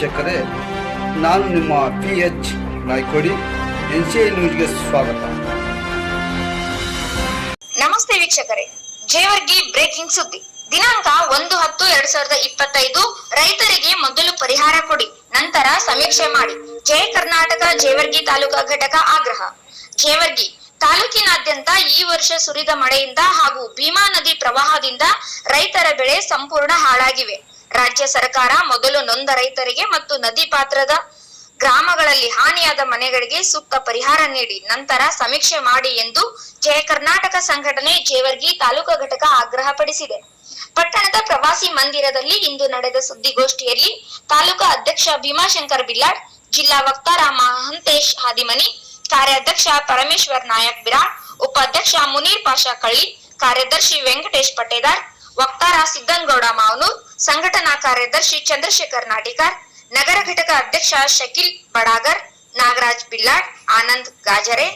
ವೀಕ್ಷಕರೇ, ನಾನು ನಿಮ್ಮ P H Naikodi, N C I ನ್ಯೂಸ್ಗೆ ಸ್ವಾಗತ. ನಮಸ್ತೆ ವೀಕ್ಷಕರೇ. ಜೇವರ್ಗಿ ಬ್ರೇಕಿಂಗ್ ಸುದ್ದಿ. ದಿನಾಂಕ ಒಂದು ಹತ್ತು ಎರಡ್ ಸಾವಿರದ ಇಪ್ಪತ್ತೈದು, ರೈತರಿಗೆ ಮೊದಲು ಪರಿಹಾರ ಕೊಡಿ, ನಂತರ ಸಮೀಕ್ಷೆ ಮಾಡಿ. ಜಯ ಕರ್ನಾಟಕ, ಜೇವರ್ಗಿ ತಾಲೂಕಾ ಘಟಕ ಆಗ್ರಹ. ಜೇವರ್ಗಿ, ತಾಲೂಕಿನಾದ್ಯಂತ ಈ ವರ್ಷ ಸುರಿದ ಮಳೆಯಿಂದ ಹಾಗೂ ಭೀಮಾ ನದಿ ಪ್ರವಾಹದಿಂದ ರೈತರ ಬೆಳೆ ಸಂಪೂರ್ಣ ಹಾಳಾಗಿವೆ. ರಾಜ್ಯ ಸರ್ಕಾರ ಮೊದಲು ನೊಂದ ರೈತರಿಗೆ ಮತ್ತು ನದಿ ಪಾತ್ರದ ಗ್ರಾಮಗಳಲ್ಲಿ ಹಾನಿಯಾದ ಮನೆಗಳಿಗೆ ಸೂಕ್ತ ಪರಿಹಾರ ನೀಡಿ, ನಂತರ ಸಮೀಕ್ಷೆ ಮಾಡಿ ಎಂದು ಜಯ ಕರ್ನಾಟಕ ಸಂಘಟನೆ ಜೇವರ್ಗಿ ತಾಲೂಕು ಘಟಕ ಆಗ್ರಹಪಡಿಸಿದೆ. ಪಟ್ಟಣದ ಪ್ರವಾಸಿ ಮಂದಿರದಲ್ಲಿ ಇಂದು ನಡೆದ ಸುದ್ದಿಗೋಷ್ಠಿಯಲ್ಲಿ ತಾಲೂಕಾ ಅಧ್ಯಕ್ಷ ಭೀಮಾಶಂಕರ್ ಬಿಲ್ಲಾಡ್, ಜಿಲ್ಲಾ ವಕ್ತಾರ ಮಹಂತೇಶ್ ಹಾದಿಮನಿ, ಕಾರ್ಯಾಧ್ಯಕ್ಷ ಪರಮೇಶ್ವರ್ ನಾಯಕ್ ಬಿರಾಡ್, ಉಪಾಧ್ಯಕ್ಷ ಮುನೀರ್ ಪಾಷಾ ಕಳ್ಳಿ, ಕಾರ್ಯದರ್ಶಿ ವೆಂಕಟೇಶ್ ಪಟೇದಾರ್, ವಕ್ತಾರ ಸಿದ್ದನಗೌಡ ಮಾವನೂರ್ ಸಂಘಟನಾ ಕಾರ್ಯದರ್ಶಿ ಚಂದ್ರಶೇಖರ್ ನಾಟಿಕರ್ ನಗರ ಘಟಕ ಅಧ್ಯಕ್ಷ ಶಕೀಲ್ ಬಡಾಗರ್, ನಾಗರಾಜ್ ಬಿಲ್ಲಾಡ್, ಆನಂದ್ ಗಾಜರೆ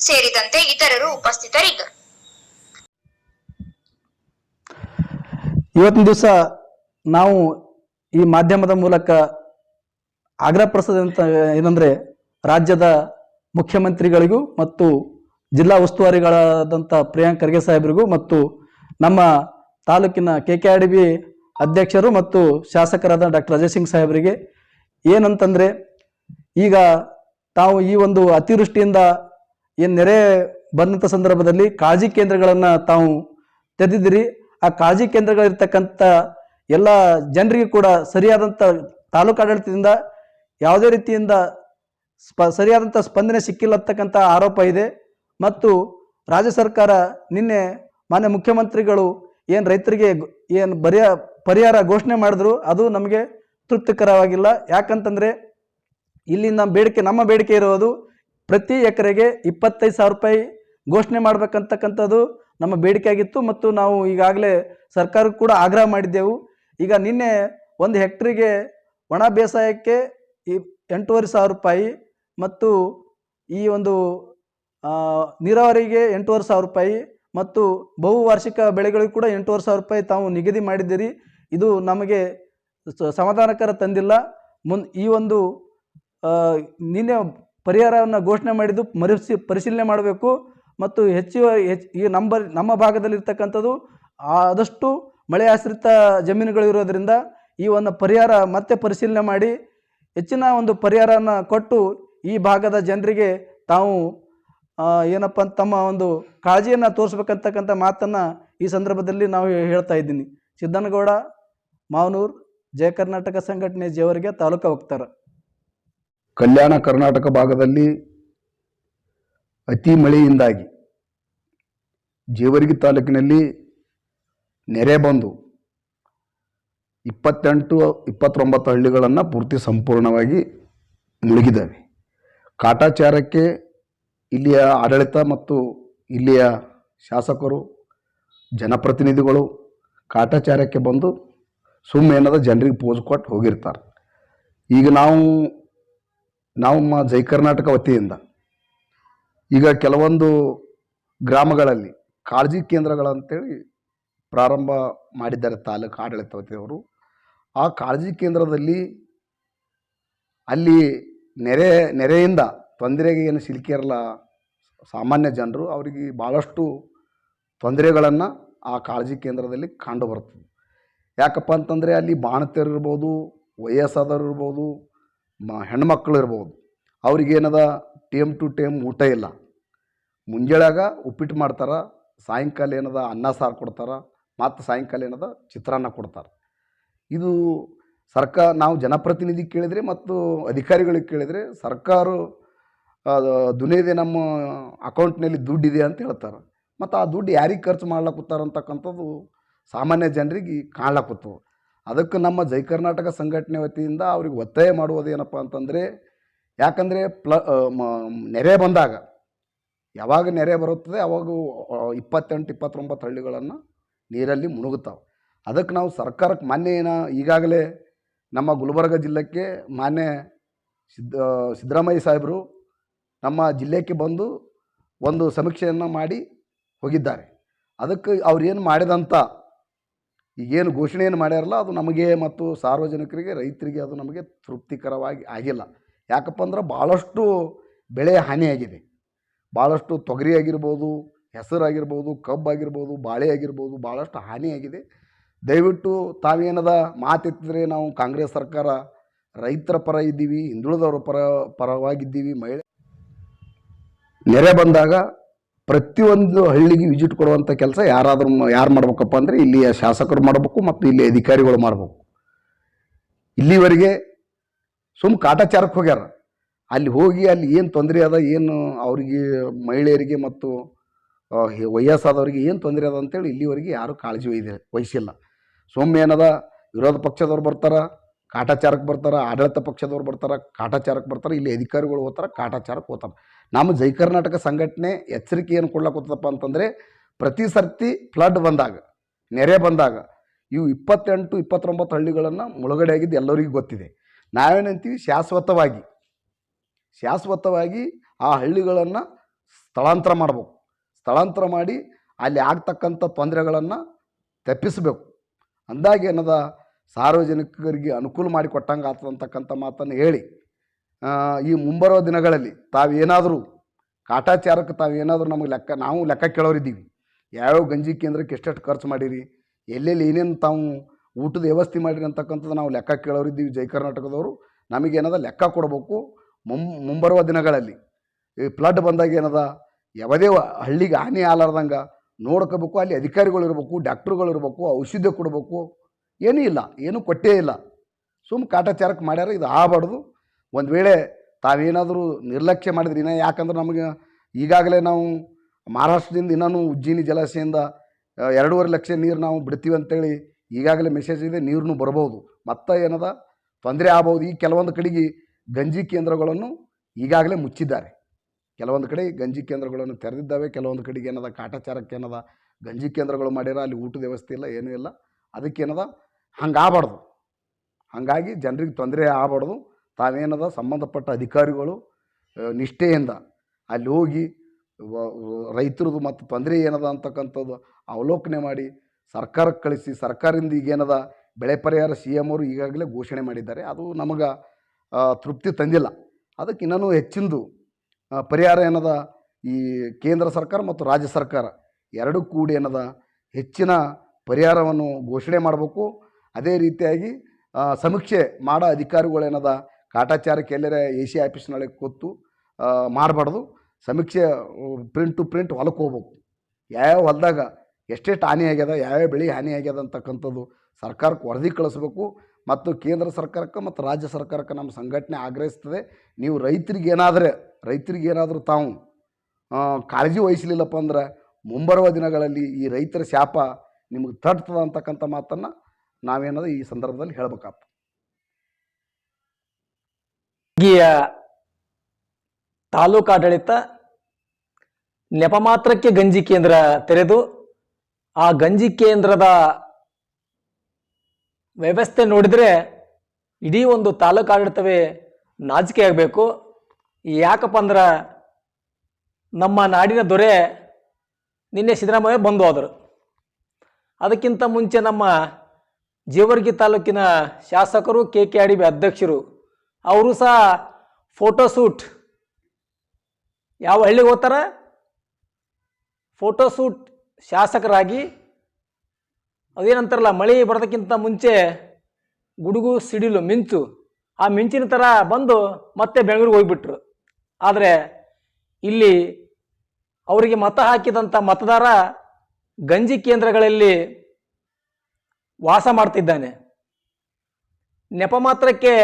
ಸೇರಿದಂತೆ ಇತರರು ಉಪಸ್ಥಿತರಿದ್ದರು. ಇವತ್ತಿನ ದಿವಸ ನಾವು ಈ ಮಾಧ್ಯಮದ ಮೂಲಕ ಆಗ್ರಹ ಪಡಿಸೋದಂತ ಏನಂದ್ರೆ ರಾಜ್ಯದ ಮುಖ್ಯಮಂತ್ರಿಗಳಿಗೂ ಮತ್ತು ಜಿಲ್ಲಾ ಉಸ್ತುವಾರಿಗಳಾದಂಥ ಪ್ರಿಯಾಂಕ್ ಖರ್ಗೆ ಸಾಹೇಬರಿಗೂ ಮತ್ತು ನಮ್ಮ ತಾಲೂಕಿನ K K R D B ಅಧ್ಯಕ್ಷರು ಮತ್ತು ಶಾಸಕರಾದ ಡಾಕ್ಟರ್ ಅಜಯ್ ಸಿಂಗ್ ಸಾಹೇಬರಿಗೆ ಏನಂತಂದರೆ ಈಗ ತಾವು ಈ ಒಂದು ಅತಿವೃಷ್ಟಿಯಿಂದ ಏನು ನೆರೆ ಬಂದಂಥ ಸಂದರ್ಭದಲ್ಲಿ ಕಾಳಜಿ ಕೇಂದ್ರಗಳನ್ನು ತಾವು ತೆರೆದಿದ್ದೀರಿ. ಆ ಕಾಳಜಿ ಕೇಂದ್ರಗಳಿರ್ತಕ್ಕಂಥ ಎಲ್ಲ ಜನರಿಗೆ ಕೂಡ ಸರಿಯಾದಂಥ ತಾಲೂಕು ಆಡಳಿತದಿಂದ ಯಾವುದೇ ರೀತಿಯಿಂದ ಸ್ಪ ಸರಿಯಾದಂಥ ಸ್ಪಂದನೆ ಸಿಕ್ಕಿಲ್ಲ ಅಂತಕ್ಕಂಥ ಆರೋಪ ಇದೆ. ಮತ್ತು ರಾಜ್ಯ ಸರ್ಕಾರ ನಿನ್ನೆ ಮಾನ್ಯ ಮುಖ್ಯಮಂತ್ರಿಗಳು ಏನು ರೈತರಿಗೆ ಏನು ಬರಿಯ ಪರಿಹಾರ ಘೋಷಣೆ ಮಾಡಿದ್ರು, ಅದು ನಮಗೆ ತೃಪ್ತಿಕರವಾಗಿಲ್ಲ. ಯಾಕಂತಂದರೆ ಇಲ್ಲಿ ನಮ್ಮ ಬೇಡಿಕೆ ನಮ್ಮ ಬೇಡಿಕೆ ಇರೋದು ಪ್ರತಿ ಎಕರೆಗೆ ಇಪ್ಪತ್ತೈದು ಸಾವಿರ ರೂಪಾಯಿ ಘೋಷಣೆ ಮಾಡಬೇಕಂತಕ್ಕಂಥದ್ದು ನಮ್ಮ ಬೇಡಿಕೆ ಆಗಿತ್ತು ಮತ್ತು ನಾವು ಈಗಾಗಲೇ ಸರ್ಕಾರಕ್ಕೂ ಕೂಡ ಆಗ್ರಹ ಮಾಡಿದ್ದೆವು. ಈಗ ನಿನ್ನೆ ಒಂದು ಹೆಕ್ಟ್ರಿಗೆ ಒಣ ಬೇಸಾಯಕ್ಕೆ ಈ ಎಂಟೂವರೆ ಸಾವಿರ ರೂಪಾಯಿ ಮತ್ತು ಈ ಒಂದು ನೀರಾವರಿಗೆ ಎಂಟೂವರೆ ಸಾವಿರ ರೂಪಾಯಿ ಮತ್ತು ಬಹುವಾರ್ಷಿಕ ಬೆಳೆಗಳಿಗೆ ಕೂಡ ಎಂಟೂವರೆ ಸಾವಿರ ರೂಪಾಯಿ ತಾವು ನಿಗದಿ ಮಾಡಿದ್ದೀರಿ. ಇದು ನಮಗೆ ಸಮಾಧಾನಕರ ತಂದಿಲ್ಲ. ಮುನ್ ಈ ಒಂದು ನಿನ್ನೆ ಪರಿಹಾರವನ್ನು ಘೋಷಣೆ ಮಾಡಿದ್ದು ಮರುಸಿ, ಪರಿಶೀಲನೆ ಮಾಡಬೇಕು. ಮತ್ತು ಹೆಚ್ಚು ಈ ನಮ್ಮ ನಮ್ಮ ಭಾಗದಲ್ಲಿರ್ತಕ್ಕಂಥದ್ದು ಆದಷ್ಟು ಮಳೆ ಆಶ್ರಿತ ಜಮೀನುಗಳು ಇರೋದರಿಂದ ಈ ಒಂದು ಪರಿಹಾರ ಮತ್ತೆ ಪರಿಶೀಲನೆ ಮಾಡಿ, ಹೆಚ್ಚಿನ ಒಂದು ಪರಿಹಾರವನ್ನು ಕೊಟ್ಟು ಈ ಭಾಗದ ಜನರಿಗೆ ತಾವು ಏನಪ್ಪ ತಮ್ಮ ಒಂದು ಕಾಳಜಿಯನ್ನು ತೋರಿಸ್ಬೇಕಂತಕ್ಕಂಥ ಮಾತನ್ನು ಈ ಸಂದರ್ಭದಲ್ಲಿ ನಾವು ಹೇಳ್ತಾ ಇದ್ದೀನಿ. ಸಿದ್ದನಗೌಡ ಮಾವನೂರ್, ಜಯ ಕರ್ನಾಟಕ ಸಂಘಟನೆ ಜೇವರಿಗೆ ತಾಲೂಕು ವಕ್ತಾರ. ಕಲ್ಯಾಣ ಕರ್ನಾಟಕ ಭಾಗದಲ್ಲಿ ಅತಿ ಮಳೆಯಿಂದಾಗಿ ಜೇವರ್ಗಿ ತಾಲೂಕಿನಲ್ಲಿ ನೆರೆ ಬಂದು ಇಪ್ಪತ್ತೆಂಟು, ಇಪ್ಪತ್ತೊಂಬತ್ತು ಹಳ್ಳಿಗಳನ್ನು ಪೂರ್ತಿ ಸಂಪೂರ್ಣವಾಗಿ ಮುಳುಗಿದ್ದಾವೆ. ಕಾಟಾಚಾರಕ್ಕೆ ಇಲ್ಲಿಯ ಆಡಳಿತ ಮತ್ತು ಇಲ್ಲಿಯ ಶಾಸಕರು, ಜನಪ್ರತಿನಿಧಿಗಳು ಕಾಟಾಚಾರಕ್ಕೆ ಬಂದು ಸುಮ್ಮನೇನದ ಜನರಿಗೆ ಪೋಸ್ ಕೊಟ್ಟು ಹೋಗಿರ್ತಾರೆ. ಈಗ ನಾವು ನಾವು ಮ ಜೈ ಕರ್ನಾಟಕ ವತಿಯಿಂದ, ಈಗ ಕೆಲವೊಂದು ಗ್ರಾಮಗಳಲ್ಲಿ ಕಾಳಜಿ ಕೇಂದ್ರಗಳಂತೇಳಿ ಪ್ರಾರಂಭ ಮಾಡಿದ್ದಾರೆ ತಾಲೂಕು ಆಡಳಿತ ವತಿಯವರು. ಆ ಕಾಳಜಿ ಕೇಂದ್ರದಲ್ಲಿ ಅಲ್ಲಿ ನೆರೆ, ನೆರೆಯಿಂದ ತೊಂದರೆಗೆ ಏನು ಸಿಲುಕಿರಲ್ಲ ಸಾಮಾನ್ಯ ಜನರು, ಅವರಿಗೆ ಭಾಳಷ್ಟು ತೊಂದರೆಗಳನ್ನು ಆ ಕಾಳಜಿ ಕೇಂದ್ರದಲ್ಲಿ ಕಂಡು ಬರ್ತದೆ ಯಾಕಪ್ಪ ಅಂತಂದರೆ ಅಲ್ಲಿ ಬಾಣತಿಯರು ಇರ್ಬೋದು, ವಯಸ್ಸಾದವರು ಇರ್ಬೋದು, ಮ, ಹೆಣ್ಮಕ್ಳು ಇರ್ಬೋದು. ಅವ್ರಿಗೇನದ ಟೇಮ್ ಟು ಟೇಮ್ ಊಟ ಇಲ್ಲ. ಮುಂಜಾಳಾಗ ಉಪ್ಪಿಟ್ಟು ಮಾಡ್ತಾರೆ, ಸಾಯಂಕಾಲ ಏನದ, ಅನ್ನ ಸಾರು ಕೊಡ್ತಾರೆ, ಮತ್ತು ಸಾಯಂಕಾಲ ಏನದ, ಚಿತ್ರಾನ್ನ ಕೊಡ್ತಾರೆ. ಇದು ಸರ್ಕಾರ ನಾವು ಜನಪ್ರತಿನಿಧಿ ಕೇಳಿದರೆ ಮತ್ತು ಅಧಿಕಾರಿಗಳಿಗೆ ಕೇಳಿದರೆ ಸರ್ಕಾರ ದುನಿಯದೆ ನಮ್ಮ ಅಕೌಂಟ್ನಲ್ಲಿ ದುಡ್ಡಿದೆ ಅಂತ ಹೇಳ್ತಾರೆ. ಮತ್ತು ಆ ದುಡ್ಡು ಯಾರಿಗೆ ಖರ್ಚು ಮಾಡ್ಲಕ್ಕುತ್ತಾರೆ ಅಂತಕ್ಕಂಥದ್ದು ಸಾಮಾನ್ಯ ಜನರಿಗೆ ಕಾಣ್ಲಾಕತ್ತು ಅದಕ್ಕೆ ನಮ್ಮ ಜೈ ಕರ್ನಾಟಕ ಸಂಘಟನೆ ವತಿಯಿಂದ ಅವ್ರಿಗೆ ಒತ್ತಾಯ ಮಾಡುವುದು ಏನಪ್ಪ ಅಂತಂದರೆ, ಯಾಕಂದರೆ ಪ್ಲ ನೆರೆ ಬಂದಾಗ, ಯಾವಾಗ ನೆರೆ ಬರುತ್ತದೆ ಅವಾಗ ಇಪ್ಪತ್ತೆಂಟು, ಇಪ್ಪತ್ತೊಂಬತ್ತು ಹಳ್ಳಿಗಳನ್ನು ನೀರಲ್ಲಿ ಮುಳುಗುತ್ತಾವೆ ಅದಕ್ಕೆ ನಾವು ಸರ್ಕಾರಕ್ಕೆ ಮಾನ್ಯ ಏನ, ಈಗಾಗಲೇ ನಮ್ಮ ಗುಲ್ಬರ್ಗ ಜಿಲ್ಲೆಗೆ ಮಾನ್ಯ ಸಿದ್ದ ಸಿದ್ದರಾಮಯ್ಯ ಸಾಹೇಬರು ನಮ್ಮ ಜಿಲ್ಲೆಗೆ ಬಂದು ಒಂದು ಸಮೀಕ್ಷೆಯನ್ನು ಮಾಡಿ ಹೋಗಿದ್ದಾರೆ. ಅದಕ್ಕೆ ಅವ್ರು ಏನು ಮಾಡಿದಂಥ ಈಗೇನು ಘೋಷಣೆಯನ್ನು ಮಾಡ್ಯಾರಲ್ಲ, ಅದು ನಮಗೆ ಮತ್ತು ಸಾರ್ವಜನಿಕರಿಗೆ, ರೈತರಿಗೆ ಅದು ನಮಗೆ ತೃಪ್ತಿಕರವಾಗಿ ಆಗಿಲ್ಲ. ಯಾಕಪ್ಪ ಅಂದ್ರೆ ಭಾಳಷ್ಟು ಬೆಳೆ ಹಾನಿಯಾಗಿದೆ. ಭಾಳಷ್ಟು ತೊಗರಿ ಆಗಿರ್ಬೋದು ಹೆಸರಾಗಿರ್ಬೋದು ಕಬ್ಬು ಆಗಿರ್ಬೋದು ಬಾಳೆ ಆಗಿರ್ಬೋದು ಭಾಳಷ್ಟು ಹಾನಿಯಾಗಿದೆ. ದಯವಿಟ್ಟು ತಾವೇನದ ಮಾತೆತ್ತಿದ್ರೆ ನಾವು ಕಾಂಗ್ರೆಸ್ ಸರ್ಕಾರ ರೈತರ ಪರ ಇದ್ದೀವಿ, ಹಿಂದುಳಿದವರ ಪರ ಪರವಾಗಿದ್ದೀವಿ, ಮಹಿಳೆ ನೆರೆ ಬಂದಾಗ ಪ್ರತಿಯೊಂದು ಹಳ್ಳಿಗೆ ವಿಸಿಟ್ ಕೊಡುವಂಥ ಕೆಲಸ ಯಾರಾದರೂ ಯಾರು ಮಾಡ್ಬೇಕಪ್ಪ ಅಂದರೆ ಇಲ್ಲಿಯ ಶಾಸಕರು ಮಾಡಬೇಕು ಮತ್ತು ಇಲ್ಲಿ ಅಧಿಕಾರಿಗಳು ಮಾಡಬೇಕು. ಇಲ್ಲಿವರೆಗೆ ಸುಮ್ಮ ಕಾಟಾಚಾರಕ್ಕೆ ಹೋಗ್ಯಾರ. ಅಲ್ಲಿ ಹೋಗಿ ಅಲ್ಲಿ ಏನು ತೊಂದರೆ ಅದ, ಏನು ಅವರಿಗೆ ಮಹಿಳೆಯರಿಗೆ ಮತ್ತು ವಯಸ್ಸಾದವರಿಗೆ ಏನು ತೊಂದರೆ ಅದ ಅಂತೇಳಿ ಇಲ್ಲಿವರೆಗೆ ಯಾರೂ ಕಾಳಜಿ ಒಯ್ದೆ ವಹಿಸಿಲ್ಲ. ಸೊಮ್ಮೆ ಏನದ, ವಿರೋಧ ಪಕ್ಷದವ್ರು ಬರ್ತಾರ ಕಾಟಾಚಾರಕ್ಕೆ ಬರ್ತಾರೆ, ಆಡಳಿತ ಪಕ್ಷದವ್ರು ಬರ್ತಾರೆ, ಕಾಟಾಚಾರಕ್ಕೆ ಬರ್ತಾರೆ, ಇಲ್ಲಿ ಅಧಿಕಾರಿಗಳು ಹೋಗ್ತಾರೆ ಕಾಟಾಚಾರಕ್ಕೆ ಹೋಗ್ತಾರೆ ನಮ್ಮ ಜೈ ಕರ್ನಾಟಕ ಸಂಘಟನೆ ಎಚ್ಚರಿಕೆ ಏನು ಕೊಡ್ಲಕ್ಕೆ ಅಂತಂದರೆ, ಪ್ರತಿ ಸರ್ತಿ ಫ್ಲಡ್ ಬಂದಾಗ, ನೆರೆ ಬಂದಾಗ, ಇವು ಇಪ್ಪತ್ತೆಂಟು, ಇಪ್ಪತ್ತೊಂಬತ್ತು ಹಳ್ಳಿಗಳನ್ನು ಮುಳುಗಡೆ ಆಗಿದ್ದು ಎಲ್ಲರಿಗೂ ಗೊತ್ತಿದೆ. ನಾವೇನಂತೀವಿ ಶಾಶ್ವತವಾಗಿ ಶಾಶ್ವತವಾಗಿ ಆ ಹಳ್ಳಿಗಳನ್ನು ಸ್ಥಳಾಂತರ ಮಾಡಬೇಕು. ಸ್ಥಳಾಂತರ ಮಾಡಿ ಅಲ್ಲಿ ಆಗ್ತಕ್ಕಂಥ ತೊಂದರೆಗಳನ್ನು ತಪ್ಪಿಸಬೇಕು. ಅಂದಾಗ ಏನದ? ಸಾರ್ವಜನಿಕರಿಗೆ ಅನುಕೂಲ ಮಾಡಿ ಕೊಟ್ಟಂಗೆ ಆಗ್ತದೆ ಅಂತಕ್ಕಂಥ ಮಾತನ್ನು ಹೇಳಿ ಈ ಮುಂಬರುವ ದಿನಗಳಲ್ಲಿ ತಾವೇನಾದರೂ ಕಾಟಾಚಾರಕ್ಕೆ ತಾವೇನಾದರೂ ನಮಗೆ ಲೆಕ್ಕ, ನಾವು ಲೆಕ್ಕ ಕೇಳೋರಿದ್ದೀವಿ. ಯಾವ್ಯಾವ ಗಂಜಿ ಕೇಂದ್ರಕ್ಕೆ ಎಷ್ಟೆಷ್ಟು ಖರ್ಚು ಮಾಡಿರಿ, ಎಲ್ಲೆಲ್ಲಿ ಏನೇನು ತಾವು ಊಟದ ವ್ಯವಸ್ಥೆ ಮಾಡಿರಿ ಅಂತಕ್ಕಂಥದ್ದು ನಾವು ಲೆಕ್ಕ ಕೇಳೋರಿದ್ದೀವಿ ಜೈ ಕರ್ನಾಟಕದವರು. ನಮಗೇನದ ಲೆಕ್ಕ ಕೊಡಬೇಕು. ಮುಂ ಮುಂಬರುವ ದಿನಗಳಲ್ಲಿ ಈ ಫ್ಲಡ್ ಬಂದಾಗ ಏನದ, ಯಾವುದೇ ಹಳ್ಳಿಗೆ ಹಾನಿ ಆಲಾರ್ದಂಗೆ ನೋಡ್ಕೋಬೇಕು, ಅಲ್ಲಿ ಅಧಿಕಾರಿಗಳು ಇರಬೇಕು ಡಾಕ್ಟ್ರುಗಳು ಇರಬೇಕು ಔಷಧಿ ಕೊಡಬೇಕು ಏನೂ ಇಲ್ಲ, ಏನೂ ಕೊಟ್ಟೇ ಇಲ್ಲ. ಸುಮ್ಮ ಕಾಟಾಚಾರಕ್ಕೆ ಮಾಡ್ಯಾರ, ಇದು ಆಗಬಾರ್ದು. ಒಂದು ವೇಳೆ ತಾವೇನಾದರೂ ನಿರ್ಲಕ್ಷ್ಯ ಮಾಡಿದ್ರೆ ಇನ್ನ ಯಾಕಂದ್ರೆ ನಮಗೆ ಈಗಾಗಲೇ ನಾವು ಮಹಾರಾಷ್ಟ್ರದಿಂದ ಇನ್ನೂ ಉಜ್ಜಿನಿ ಜಲಾಶಯದಿಂದ ಎರಡೂವರೆ ಲಕ್ಷ ನೀರು ನಾವು ಬಿಡ್ತೀವಿ ಅಂತೇಳಿ ಈಗಾಗಲೇ ಮೆಸೇಜ್ ಇದೆ ನೀರನ್ನು ಬರ್ಬೋದು. ಮತ್ತೆ ಏನದ? ತೊಂದರೆ ಆಗ್ಬೋದು. ಈ ಕೆಲವೊಂದು ಕಡೆಗೆ ಗಂಜಿ ಕೇಂದ್ರಗಳನ್ನು ಈಗಾಗಲೇ ಮುಚ್ಚಿದ್ದಾರೆ. ಕೆಲವೊಂದು ಕಡೆ ಗಂಜಿ ಕೇಂದ್ರಗಳನ್ನು ತೆರೆದಿದ್ದಾವೆ, ಕೆಲವೊಂದು ಕಡೆಗೆ ಏನದ? ಕಾಟಾಚಾರಕ್ಕೆ ಏನದ? ಗಂಜಿ ಕೇಂದ್ರಗಳು ಮಾಡ್ಯಾರ, ಅಲ್ಲಿ ಊಟದ ವ್ಯವಸ್ಥೆ ಇಲ್ಲ, ಏನೂ ಇಲ್ಲ. ಅದಕ್ಕೇನದ ಹಂಗೆ ಆಗಬಾರ್ದು ಹಾಗಾಗಿ ಜನರಿಗೆ ತೊಂದರೆ ಆಗಬಾರ್ದು. ತಾವೇನದ ಸಂಬಂಧಪಟ್ಟ ಅಧಿಕಾರಿಗಳು ನಿಷ್ಠೆಯಿಂದ ಅಲ್ಲಿ ಹೋಗಿ ರೈತರದು ಮತ್ತು ತೊಂದರೆ ಏನದ ಅಂತಕ್ಕಂಥದ್ದು ಅವಲೋಕನೆ ಮಾಡಿ ಸರ್ಕಾರಕ್ಕೆ ಕಳಿಸಿ, ಸರ್ಕಾರದಿಂದ ಈಗೇನದ ಬೆಳೆ ಪರಿಹಾರ ಸಿ ಎಂ ಅವರು ಈಗಾಗಲೇ ಘೋಷಣೆ ಮಾಡಿದ್ದಾರೆ. ಅದು ನಮಗೆ ತೃಪ್ತಿ ತಂದಿಲ್ಲ. ಅದಕ್ಕೆ ಇನ್ನೂ ಹೆಚ್ಚಿಂದು ಪರಿಹಾರ ಏನದ ಈ ಕೇಂದ್ರ ಸರ್ಕಾರ ಮತ್ತು ರಾಜ್ಯ ಸರ್ಕಾರ ಎರಡೂ ಕೂಡಿ ಏನದ ಹೆಚ್ಚಿನ ಪರಿಹಾರವನ್ನು ಘೋಷಣೆ ಮಾಡಬೇಕು. ಅದೇ ರೀತಿಯಾಗಿ ಸಮೀಕ್ಷೆ ಮಾಡೋ ಅಧಿಕಾರಿಗಳೇನದ, ಕಾಟಾಚಾರಕ್ಕೆ ಎಲ್ಲರ ಎ ಸಿ ಆಫೀಸ್ನೊಳಗೆ ಕೂತು ಮಾಡಬಾರ್ದು. ಸಮೀಕ್ಷೆ ಪ್ರಿಂಟ್ ಟು ಪ್ರಿಂಟ್ ಹೊಲಕ್ಕೆ ಹೋಗ್ಬೇಕು. ಯಾವ್ಯಾವ ಹೊಲದಾಗ ಎಷ್ಟೆಷ್ಟು ಹಾನಿ ಆಗ್ಯದ, ಯಾವ್ಯಾವ ಬೆಳೆ ಹಾನಿ ಆಗ್ಯದ ಅಂತಕ್ಕಂಥದ್ದು ಸರ್ಕಾರಕ್ಕೆ ವರದಿ ಕಳಿಸ್ಬೇಕು ಮತ್ತು ಕೇಂದ್ರ ಸರ್ಕಾರಕ್ಕೆ ಮತ್ತು ರಾಜ್ಯ ಸರ್ಕಾರಕ್ಕೆ ನಮ್ಮ ಸಂಘಟನೆ ಆಗ್ರಹಿಸ್ತದೆ. ನೀವು ರೈತರಿಗೆ ಏನಾದರೆ, ರೈತರಿಗೆ ಏನಾದರೂ ತಾವು ಕಾಳಜಿ ವಹಿಸಲಿಲ್ಲಪ್ಪ ಅಂದ್ರೆ ಮುಂಬರುವ ದಿನಗಳಲ್ಲಿ ಈ ರೈತರ ಶಾಪ ನಿಮಗೆ ತಟ್ತದ ಅಂತಕ್ಕಂಥ ಮಾತನ್ನು ನಾವೇನದ ಈ ಸಂದರ್ಭದಲ್ಲಿ ಹೇಳ್ಬೇಕಾಗ್ತದೆ ತಾಲೂಕಾಡಳಿತ ನೆಪ ಮಾತ್ರಕ್ಕೆ ಗಂಜಿ ಕೇಂದ್ರ ತೆರೆದು ಆ ಗಂಜಿ ಕೇಂದ್ರದ ವ್ಯವಸ್ಥೆ ನೋಡಿದರೆ ಇಡೀ ಒಂದು ತಾಲೂಕಾಡಳಿತವೇ ನಾಚಿಕೆ ಆಗಬೇಕು. ಯಾಕಪ್ಪ ಅಂದ್ರೆ ನಮ್ಮ ನಾಡಿನ ದೊರೆ ನಿನ್ನೆ ಸಿದ್ದರಾಮಯ್ಯ ಬಂದು ಹೋದರು. ಅದಕ್ಕಿಂತ ಮುಂಚೆ ನಮ್ಮ ಜೇವರ್ಗಿ ತಾಲೂಕಿನ ಶಾಸಕರು K K R D B ಅಧ್ಯಕ್ಷರು, ಅವರು ಸಹ ಫೋಟೋಶೂಟ್ ಯಾವ ಹಳ್ಳಿಗೆ ಹೋಗ್ತಾರ? ಫೋಟೋಶೂಟ್ ಶಾಸಕರಾಗಿ. ಅದೇನಂತಾರಲ್ಲ, ಮಳೆ ಬರೋದಕ್ಕಿಂತ ಮುಂಚೆ ಗುಡುಗು, ಸಿಡಿಲು ಮಿಂಚು, ಆ ಮಿಂಚಿನ ಥರ ಬಂದು ಮತ್ತೆ ಬೆಂಗಳೂರಿಗೆ ಹೋಗಿಬಿಟ್ರು. ಆದರೆ ಇಲ್ಲಿ ಅವರಿಗೆ ಮತ ಹಾಕಿದಂಥ ಮತದಾರ ಗಂಜಿ ಕೇಂದ್ರಗಳಲ್ಲಿ ವಾಸ ಮಾಡ್ತಿದ್ದಾನೆ. ನೆಪ ಮಾತ್ರಕ್ಕೆ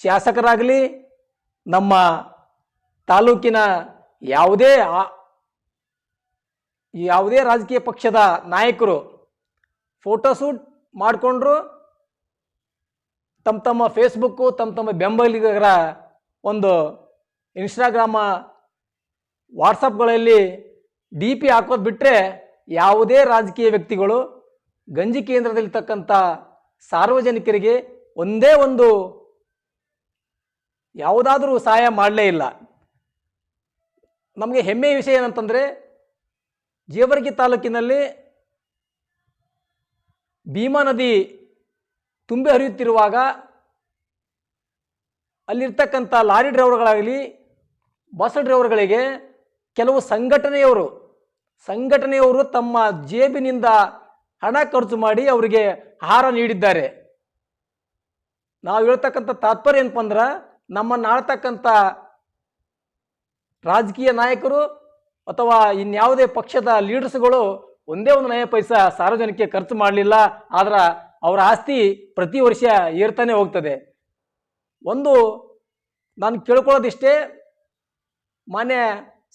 ಶಾಸಕರಾಗಲಿ ನಮ್ಮ ತಾಲೂಕಿನ ಯಾವುದೇ ಯಾವುದೇ ರಾಜಕೀಯ ಪಕ್ಷದ ನಾಯಕರು ಫೋಟೋ ಶೂಟ್ ಮಾಡಿಕೊಂಡ್ರು ತಮ್ಮ ತಮ್ಮ ಫೇಸ್ಬುಕ್ಕು, ತಮ್ಮ ತಮ್ಮ ಬೆಂಬಲಿಗರ ಒಂದು ಇನ್ಸ್ಟಾಗ್ರಾಮ, ವಾಟ್ಸಪ್ಗಳಲ್ಲಿ ಡಿ ಪಿ ಹಾಕೋದು ಬಿಟ್ಟರೆ ಯಾವುದೇ ರಾಜಕೀಯ ವ್ಯಕ್ತಿಗಳು ಗಂಜಿ ಕೇಂದ್ರದಲ್ಲಿರ್ತಕ್ಕಂಥ ಸಾರ್ವಜನಿಕರಿಗೆ ಒಂದೇ ಒಂದು ಯಾವುದಾದರೂ ಸಹಾಯ ಮಾಡಲೇ ಇಲ್ಲ. ನಮಗೆ ಹೆಮ್ಮೆಯ ವಿಷಯ ಏನಂತಂದರೆ, ಜೇವರ್ಗಿ ತಾಲೂಕಿನಲ್ಲಿ ಭೀಮಾ ನದಿ ತುಂಬಿ ಹರಿಯುತ್ತಿರುವಾಗ ಅಲ್ಲಿರ್ತಕ್ಕಂಥ ಲಾರಿ ಡ್ರೈವರ್ಗಳಾಗಲಿ, ಬಸ್ ಡ್ರೈವರ್ಗಳಿಗೆ ಕೆಲವು ಸಂಘಟನೆಯವರು ಸಂಘಟನೆಯವರು ತಮ್ಮ ಜೇಬಿನಿಂದ ಹಣ ಖರ್ಚು ಮಾಡಿ ಅವರಿಗೆ ಆಹಾರ ನೀಡಿದ್ದಾರೆ. ನಾವು ಹೇಳ್ತಕ್ಕಂಥ ತಾತ್ಪರ್ಯ ಏನಪ್ಪ ಅಂದ್ರೆ ನಮ್ಮನ್ನು ಆಳ್ತಕ್ಕಂಥ ರಾಜಕೀಯ ನಾಯಕರು ಅಥವಾ ಇನ್ಯಾವುದೇ ಪಕ್ಷದ ಲೀಡರ್ಸ್ಗಳು ಒಂದೇ ಒಂದು ನಯ ಪೈಸ ಸಾರ್ವಜನಿಕ ಖರ್ಚು ಮಾಡಲಿಲ್ಲ, ಆದ್ರೆ ಅವರ ಆಸ್ತಿ ಪ್ರತಿ ವರ್ಷ ಏರ್ತಾನೆ ಹೋಗ್ತದೆ. ಒಂದು ನಾನು ಕೇಳ್ಕೊಳ್ಳೋದಿಷ್ಟೇ, ಮಾನ್ಯ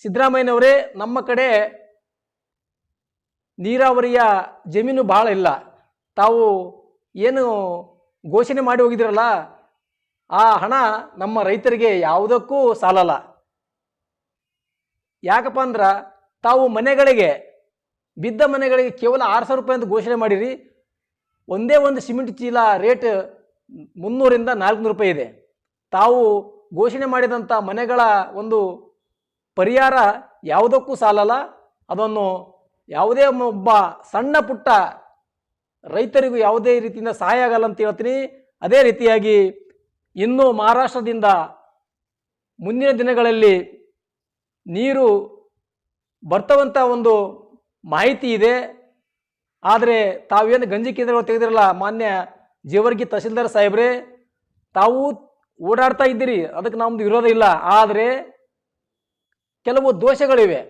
ಸಿದ್ದರಾಮಯ್ಯನವರೇ ನಮ್ಮ ಕಡೆ ನೀರಾವರಿಯ ಜಮೀನು ಭಾಳ ಇಲ್ಲ. ತಾವು ಏನು ಘೋಷಣೆ ಮಾಡಿ ಹೋಗಿದ್ದೀರಲ್ಲ ಆ ಹಣ ನಮ್ಮ ರೈತರಿಗೆ ಯಾವುದಕ್ಕೂ ಸಾಲಲ್ಲ. ಯಾಕಪ್ಪ ಅಂದ್ರೆ, ತಾವು ಮನೆಗಳಿಗೆ, ಬಿದ್ದ ಮನೆಗಳಿಗೆ ಕೇವಲ ಆರು ಸಾವಿರ ರೂಪಾಯಿ ಅಂತ ಘೋಷಣೆ ಮಾಡಿರಿ. ಒಂದೇ ಒಂದು ಸಿಮೆಂಟ್ ಚೀಲ ರೇಟ್ ಮುನ್ನೂರಿಂದ ನಾಲ್ಕುನೂರು ರೂಪಾಯಿ ಇದೆ. ತಾವು ಘೋಷಣೆ ಮಾಡಿದಂಥ ಮನೆಗಳ ಒಂದು ಪರಿಹಾರ ಯಾವುದಕ್ಕೂ ಸಾಲಲ್ಲ. ಅದನ್ನು ಯಾವುದೇ ಒಬ್ಬ ಸಣ್ಣ ಪುಟ್ಟ ರೈತರಿಗೂ ಯಾವುದೇ ರೀತಿಯಿಂದ ಸಹಾಯ ಆಗಲ್ಲ ಅಂತ ಹೇಳ್ತೀನಿ. ಅದೇ ರೀತಿಯಾಗಿ ಇನ್ನು ಮಹಾರಾಷ್ಟ್ರದಿಂದ ಮುಂದಿನ ದಿನಗಳಲ್ಲಿ ನೀರು ಬರ್ತವಂಥ ಒಂದು ಮಾಹಿತಿ ಇದೆ. ಆದರೆ ತಾವೇನು ಗಂಜಿ ಕೇಂದ್ರಗಳು ತೆಗೆದಿರಲ್ಲ. ಮಾನ್ಯ ಜೇವರ್ಗಿ ತಹಸೀಲ್ದಾರ್ ಸಾಹೇಬ್ರೆ, ತಾವು ಓಡಾಡ್ತಾ ಇದ್ದೀರಿ. ಅದಕ್ಕೆ ನಮ್ಮದು ವಿರೋಧ ಇಲ್ಲ. ಆದರೆ ಕೆಲವು ದೋಷಗಳಿವೆ.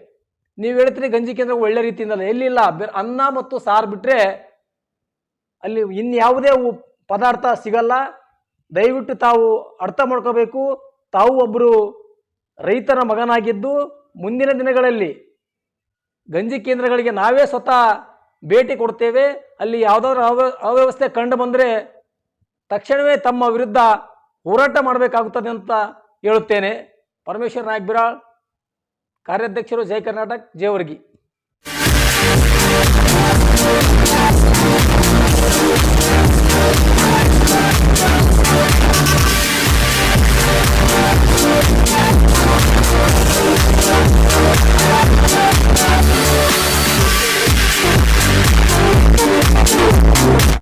ನೀವು ಹೇಳ್ತೀರಿ ಗಂಜಿ ಕೇಂದ್ರ ಒಳ್ಳೆ ರೀತಿಯಿಂದಲ್ಲ. ಎಲ್ಲಿಲ್ಲ? ಅನ್ನ ಮತ್ತು ಸಾರು ಬಿಟ್ಟರೆ ಅಲ್ಲಿ ಇನ್ಯಾವುದೇ ಪದಾರ್ಥ ಸಿಗಲ್ಲ. ದಯವಿಟ್ಟು ತಾವು ಅರ್ಥ ಮಾಡ್ಕೋಬೇಕು. ತಾವು ಒಬ್ಬರು ರೈತನ ಮಗನಾಗಿದ್ದು ಮುಂದಿನ ದಿನಗಳಲ್ಲಿ ಗಂಜಿ ಕೇಂದ್ರಗಳಿಗೆ ನಾವೇ ಸ್ವತಃ ಭೇಟಿ ಕೊಡ್ತೇವೆ. ಅಲ್ಲಿ ಯಾವುದಾದ್ರು ಅವ್ಯ ಅವ್ಯವಸ್ಥೆ ಕಂಡು ಬಂದರೆ ತಕ್ಷಣವೇ ತಮ್ಮ ವಿರುದ್ಧ ಹೋರಾಟ ಮಾಡಬೇಕಾಗುತ್ತದೆ ಅಂತ ಹೇಳುತ್ತೇನೆ. ಪರಮೇಶ್ವರ್ ನಾಯಕ್ ಬಿರಾಳ್ कार्याध्यक्ष जय कर्नाटक जयवर्गी